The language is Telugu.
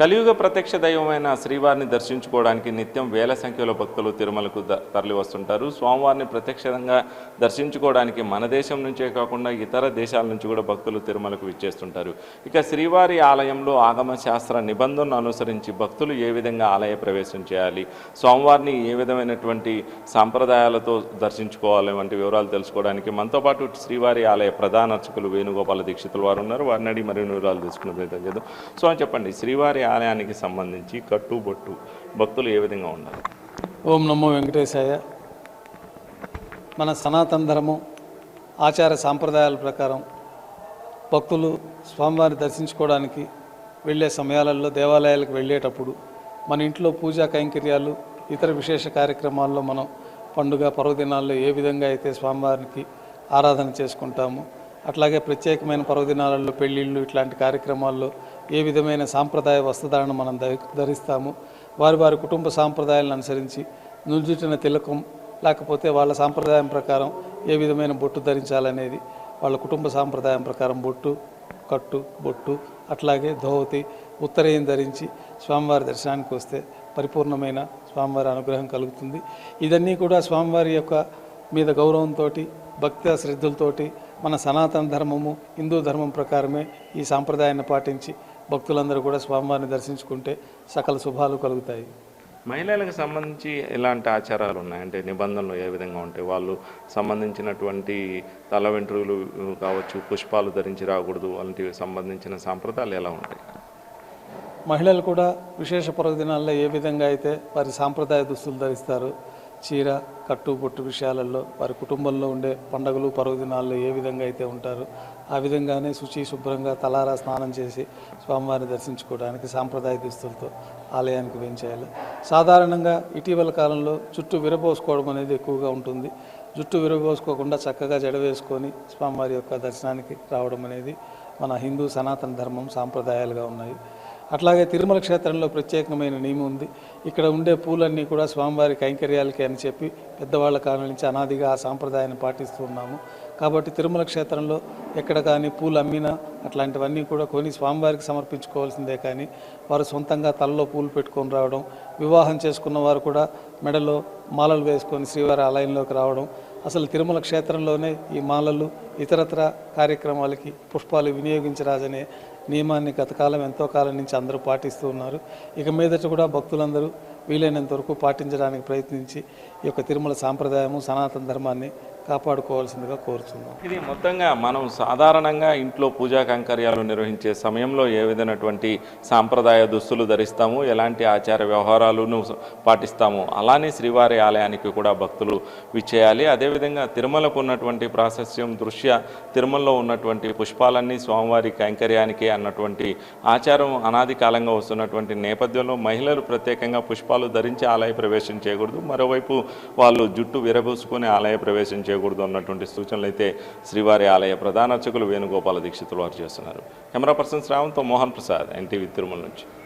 కలియుగ ప్రత్యక్ష దైవమైన శ్రీవారిని దర్శించుకోవడానికి నిత్యం వేల సంఖ్యలో భక్తులు తిరుమలకు తరలివస్తుంటారు తరలి వస్తుంటారు. స్వామివారిని ప్రత్యక్షంగా దర్శించుకోవడానికి మన దేశం నుంచే కాకుండా ఇతర దేశాల నుంచి కూడా భక్తులు తిరుమలకు విచ్చేస్తుంటారు. ఇక శ్రీవారి ఆలయంలో ఆగమ శాస్త్ర నిబంధనను అనుసరించి భక్తులు ఏ విధంగా ఆలయ ప్రవేశం చేయాలి స్వామివారిని ఏ విధమైనటువంటి సాంప్రదాయాలతో దర్శించుకోవాలి వంటి వివరాలు తెలుసుకోవడానికి మనతో పాటు శ్రీవారి ఆలయ ప్రధాన అర్చకులు వేణుగోపాల దీక్షితులు వారు ఉన్నారు. వారిని అడిగి మరిన్ని వివరాలు తెలుసుకునే ప్రయత్నం చేద్దాం. సో చెప్పండి శ్రీవారి ఆలయానికి సంబంధించి కట్టుబొట్టు. భక్తులు ఏ విధంగా ఉండాలి? ఓం నమో వెంకటేశాయ. మన సనాతన ధర్మం ఆచార సాంప్రదాయాల ప్రకారం భక్తులు స్వామివారిని దర్శించుకోవడానికి వెళ్ళే సమయాలలో దేవాలయాలకు వెళ్ళేటప్పుడు మన ఇంట్లో పూజా కైంకర్యాలు ఇతర విశేష కార్యక్రమాల్లో మనం పండుగ పర్వదినాల్లో ఏ విధంగా అయితే స్వామివారికి ఆరాధన చేసుకుంటాము అట్లాగే ప్రత్యేకమైన పర్వదినాలలో పెళ్ళిళ్ళు ఇట్లాంటి కార్యక్రమాల్లో ఏ విధమైన సాంప్రదాయ వస్త్రధారణ మనం ధరిస్తాము? వారి వారి కుటుంబ సాంప్రదాయాలను అనుసరించి నుంచుట్టిన తిలకం లేకపోతే వాళ్ళ సాంప్రదాయం ప్రకారం ఏ విధమైన బొట్టు ధరించాలనేది వాళ్ళ కుటుంబ సాంప్రదాయం ప్రకారం బొట్టు కట్టు బొట్టు అట్లాగే ధోవతి ఉత్తరేయం ధరించి స్వామివారి దర్శనానికి వస్తే పరిపూర్ణమైన స్వామివారి అనుగ్రహం కలుగుతుంది. ఇదన్నీ కూడా స్వామివారి యొక్క మీద గౌరవంతో భక్తి శ్రద్ధలతోటి మన సనాతన ధర్మము హిందూ ధర్మం ప్రకారమే ఈ సాంప్రదాయాన్ని పాటించి భక్తులందరూ కూడా స్వామివారిని దర్శించుకుంటే సకల శుభాలు కలుగుతాయి. మహిళలకు సంబంధించి ఎలాంటి ఆచారాలు ఉన్నాయి? అంటే నిబంధనలు ఏ విధంగా ఉంటాయి? వాళ్ళు సంబంధించినటువంటి తల వెంట్రుకలు కావచ్చు పుష్పాలు ధరించి రాకూడదు అలాంటివి సంబంధించిన సాంప్రదాయాలు ఎలా ఉంటాయి? మహిళలు కూడా విశేష పర్వదినాల్లో ఏ విధంగా అయితే వారి సాంప్రదాయ దుస్తులు ధరిస్తారు చీర కట్టు బొట్టు విషయాలలో వారి కుటుంబంలో ఉండే పండగలు పర్వదినాల్లో ఏ విధంగా అయితే ఉంటారో ఆ విధంగానే శుచి శుభ్రంగా తలారా స్నానం చేసి స్వామివారిని దర్శించుకోవడానికి సాంప్రదాయ దుస్తులతో ఆలయానికి వెంచేయాలి. సాధారణంగా ఇటీవల కాలంలో జుట్టు విరబోసుకోవడం అనేది ఎక్కువగా ఉంటుంది. జుట్టు విరబోసుకోకుండా చక్కగా జడ వేసుకొని స్వామివారి యొక్క దర్శనానికి రావడం అనేది మన హిందూ సనాతన ధర్మం సాంప్రదాయాలుగా ఉన్నాయి. అట్లాగే తిరుమల క్షేత్రంలో ప్రత్యేకమైన నియమం ఉంది. ఇక్కడ ఉండే పూలన్నీ కూడా స్వామివారి కైంకర్యాలకి అని చెప్పి పెద్దవాళ్ళ కాలం నుంచి అనాదిగా ఆ సాంప్రదాయాన్ని పాటిస్తూ ఉన్నాము. కాబట్టి తిరుమల క్షేత్రంలో ఎక్కడ కానీ పూలు అమ్మినా అట్లాంటివన్నీ కూడా కొని స్వామివారికి సమర్పించుకోవాల్సిందే కానీ వారు సొంతంగా తలలో పూలు పెట్టుకొని రావడం వివాహం చేసుకున్న వారు కూడా మెడలో మాలలు వేసుకొని శ్రీవారి ఆలయంలోకి రావడం. అసలు తిరుమల క్షేత్రంలోనే ఈ మాలలు ఇతరత్ర కార్యక్రమాలకి పుష్పాలు వినియోగించరాజనే నియమాన్ని గతకాలం ఎంతో కాలం నుంచి అందరూ పాటిస్తూ ఉన్నారు. ఇక మీదట కూడా భక్తులందరూ వీలైనంత వరకు పాటించడానికి ప్రయత్నించి ఈ యొక్క తిరుమల సాంప్రదాయము సనాతన ధర్మాన్ని కాపాడుకోవాల్సిందిగా కోరుచున్నాం ఇది మొత్తంగా మనం సాధారణంగా ఇంట్లో పూజా కంకర్యాలు నిర్వహించే సమయంలో ఏ విధమైనటువంటి సాంప్రదాయ దుస్తులు ధరిస్తాము ఎలాంటి ఆచార వ్యవహారాలను పాటిస్తాము అలానే శ్రీవారి ఆలయానికి కూడా భక్తులు విచ్చేయాలి. అదేవిధంగా తిరుమలకు ఉన్నటువంటి ప్రాశస్యం దృష్ట్యా తిరుమలలో ఉన్నటువంటి పుష్పాలన్నీ స్వామివారి కైంకర్యానికి అన్నటువంటి ఆచారం అనాది కాలంగా వస్తున్నటువంటి నేపథ్యంలో మహిళలు ప్రత్యేకంగా పుష్పాలు ధరించి ఆలయ ప్రవేశం చేయకూడదు. మరోవైపు వాళ్ళు జుట్టు విరబూసుకుని ఆలయ ప్రవేశం చేయకూడదు అన్నటువంటి సూచనలు అయితే శ్రీవారి ఆలయ ప్రధాన అర్చకులు వేణుగోపాల దీక్షితులు వారు చేస్తున్నారు. కెమెరా పర్సన్ శ్రావంతో మోహన్ ప్రసాద్ ఎన్టీవీ తిరుమల నుంచి.